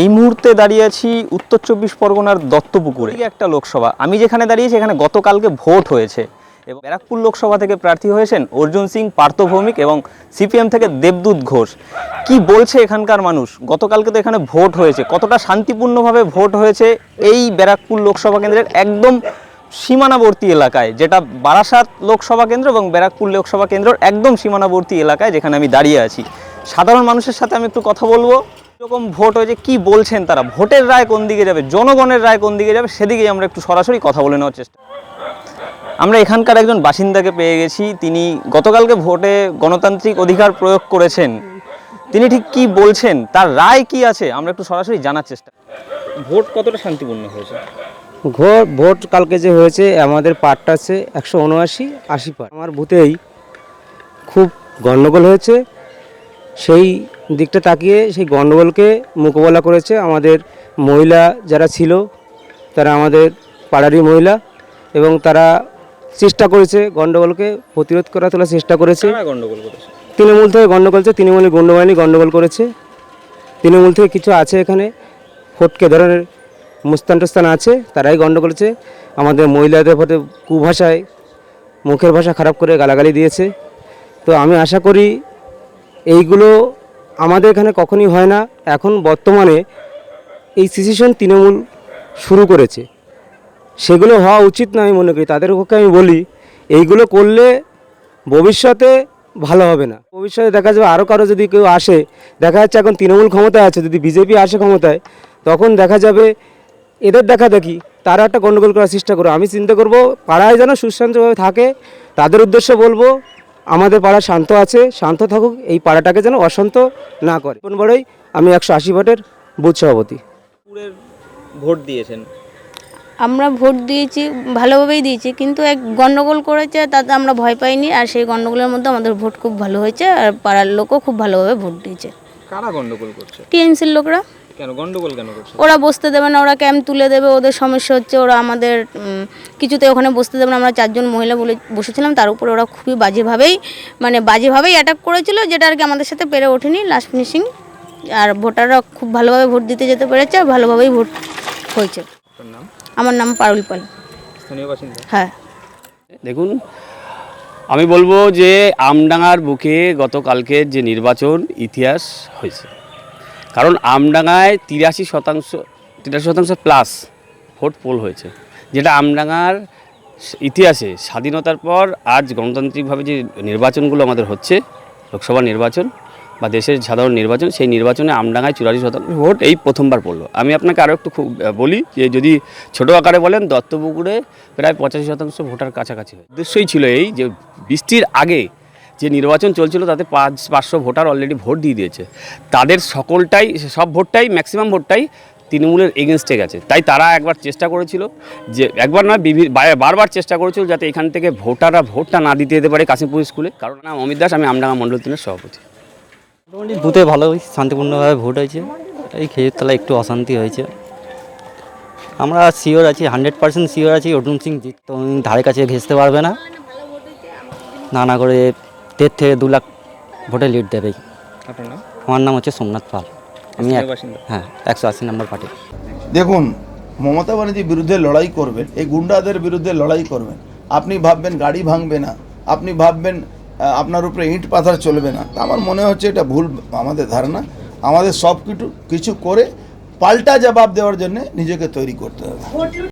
এই মুহূর্তে দাঁড়িয়ে আছি উত্তর চব্বিশ পরগনার দত্তপুকুরে। একটা লোকসভা। আমি যেখানে দাঁড়িয়েছি এখানে গতকালকে ভোট হয়েছে। এবং ব্যারাকপুর লোকসভা থেকে প্রার্থী হয়েছেন অর্জুন সিং পার্থভৌমিক এবং সিপিএম থেকে দেবদূত ঘোষ। কি বলছে এখানকার মানুষ? গতকালকে তো এখানে ভোট হয়েছে। কতটা শান্তিপূর্ণভাবে ভোট হয়েছে এই ব্যারাকপুর লোকসভা কেন্দ্রের একদম সীমানাবর্তী এলাকায়, যেটা বারাসাত লোকসভা কেন্দ্র এবং ব্যারাকপুর লোকসভা কেন্দ্রের একদম সীমানাবর্তী এলাকায় যেখানে আমি দাঁড়িয়ে আছি। সাধারণ মানুষের সাথে আমি একটু কথা বলব। এরকম ভোট হয়েছে কি বলছেন তারা? ভোটের রায় কোন দিকে যাবে? জনগণের রায় কোন দিকে যাবে? সেদিকেই আমরা একটু সরাসরি কথা বলে নেওয়ার চেষ্টা আমরা এখানকার একজন বাসিন্দাকে পেয়ে গেছি। তিনি গতকালকে ভোটে গণতান্ত্রিক অধিকার প্রয়োগ করেছেন। তিনি ঠিক কি বলছেন? তার রায় কি আছে? আমরা একটু সরাসরি জানার চেষ্টা ভোট কতটা শান্তিপূর্ণ হয়েছে? ভোট কালকে যে হয়েছে, আমাদের পার্টটা আছে একশো উনআশি, আশি পার আমার বুথেই খুব গণ্ডগোল হয়েছে। সেই দিকটা তাকিয়ে সেই গণ্ডগোলকে মোকাবেলা করেছে আমাদের মহিলা যারা ছিল তারা আমাদের পাড়ারই মহিলা এবং তারা চেষ্টা করেছে গণ্ডগোলকে প্রতিরোধ করা তোলার চেষ্টা করেছে। তৃণমূল থেকে গণ্ডগোল হচ্ছে তৃণমূলের গণ্ডবাহিনী গণ্ডগোল করেছে। তৃণমূল থেকে কিছু আছে এখানে ফটকে ধরনের মুস্তান টুস্তান আছে তারাই গণ্ডগোল করেছে। আমাদের মহিলাদের প্রতি কুভাষায় মুখের ভাষা খারাপ করে গালাগালি দিয়েছে। তো আমি আশা করি এইগুলো আমাদের এখানে কখনই হয় না। এখন বর্তমানে এই সিচুয়েশন তৃণমূল শুরু করেছে। সেগুলো হওয়া উচিত না আমি মনে করি। তাদের পক্ষে আমি বলি, এইগুলো করলে ভবিষ্যতে ভালো হবে না। ভবিষ্যতে দেখা যাবে আরও কারও যদি কেউ আসে, দেখা যাচ্ছে এখন তৃণমূল ক্ষমতায় আছে, যদি বিজেপি আসে ক্ষমতায়, তখন দেখা যাবে এদের দেখা দেখি, তারা একটা গণ্ডগোল করার চেষ্টা করবে। আমি চিন্তা করব, পাড়ায় যেন সুশান্তভাবে থাকে, তাদের উদ্দেশ্যে বলব আমাদের পাড়া শান্ত আছে শান্ত থাকুক এই পাড়াটাকে যেন অশান্ত না করে। কোন বড়ই আমি একশো আশি ভোটের বুথ সভাপতি। ভোট দিয়েছেন। আমরা ভোট দিয়েছি ভালোভাবেই দিয়েছি কিন্তু এক গণ্ডগোল করেছে তাতে আমরা ভয় পাইনি আর সেই গণ্ডগোলের মধ্যে আমাদের ভোট খুব ভালো হয়েছে আর পাড়ার লোকও খুব ভালোভাবে ভোট দিয়েছে। কারা গন্ডগোল করছে? টিএমসির লোকরা। কেন? গন্ডগোল কেন করছে? ওরা বসতে দেবে না ওরা ক্যাম্প তুলে দেবে ওদের সমস্যা হচ্ছে ওরা আমাদের কিছুতে ওখানে বসতে দেবে না। আমরা চারজন মহিলা বলে বসেছিলাম তার উপরে ওরা খুবই বাজেভাবেই মানে বাজেভাবেই অ্যাটাক করেছিল যেটা আর কি আমাদের সাথে পেরে ওঠেনি লাস্ট ফিনিশিং আর ভোটাররা খুব ভালোভাবে ভোট দিতে যেতে পেরেছে আর ভালোভাবেই ভোট হয়েছে। আমার নাম পারুল পাল। হ্যাঁ। দেখুন আমি বলব যে আমডাঙ্গার বুকে গতকালকের যে নির্বাচন ইতিহাস হয়েছে কারণ আমডাঙ্গায় তিরাশি শতাংশ তিরাশি শতাংশ প্লাস ভোট পোল হয়েছে, যেটা আমডাঙ্গার ইতিহাসে স্বাধীনতার পর আজ গণতান্ত্রিকভাবে যে নির্বাচনগুলো আমাদের হচ্ছে, লোকসভা নির্বাচন বা দেশের সাধারণ নির্বাচন, সেই নির্বাচনে আমডাঙ্গায় চুরাশি শতাংশ ভোট এই প্রথমবার পড়ল। আমি আপনাকে আরও একটু খুব বলি যে যদি ছোটো আকারে বলেন, দত্তপুকুরে প্রায় পঁচাশি শতাংশ ভোটার কাছাকাছি উদ্দেশ্যই ছিল এই যে বৃষ্টির আগে যে নির্বাচন চলছিল তাতে পাঁচ, পাঁচশো ভোটার অলরেডি ভোট দিয়ে দিয়েছে। তাদের সকলটাই, সব ভোটটাই ম্যাক্সিমাম ভোটটাই তৃণমূলের এগেনস্টে গেছে। তাই তারা একবার চেষ্টা করেছিল যে, একবার বিভি- বারবার চেষ্টা করেছিল যাতে এখান থেকে ভোটাররা ভোটটা না দিতে যেতে পারে কাশিমপুর স্কুলে। কারণ নাম অমিত দাস, আমি আমডাঙ্গা মণ্ডল তিনের সভাপতি। মোটামুটি বুথে ভালো শান্তিপূর্ণভাবে ভোট হয়েছে। এই খেজুর তলায় একটু অশান্তি হয়েছে। আমরা শিওর আছি হান্ড্রেড পার্সেন্ট শিওর আছি, অর্জুন সিং জিত ধারে কাছে ঘেসতে পারবে না। না না করে দেড় থেকে দু লাখ ভোটে লিড দেবে। আপনার নাম? আমার নাম হচ্ছে সোমনাথ পাল। আমি এক- হ্যাঁ একশো আশি নম্বর পার্টি দেখুন মমতা ব্যানার্জির বিরুদ্ধে লড়াই করবেন এই গুন্ডাদের বিরুদ্ধে লড়াই করবেন। আপনি ভাববেন গাড়ি ভাঙবে না আপনি ভাববেন আহ, আপনার উপরে ইট পাথার চলবে না। তা আমার মনে হচ্ছে এটা ভুল আমাদের ধারণা। আমাদের সব কিছু কিছু করে পাল্টা জবাব দেওয়ার জন্য নিজেকে তৈরি করতে হবে।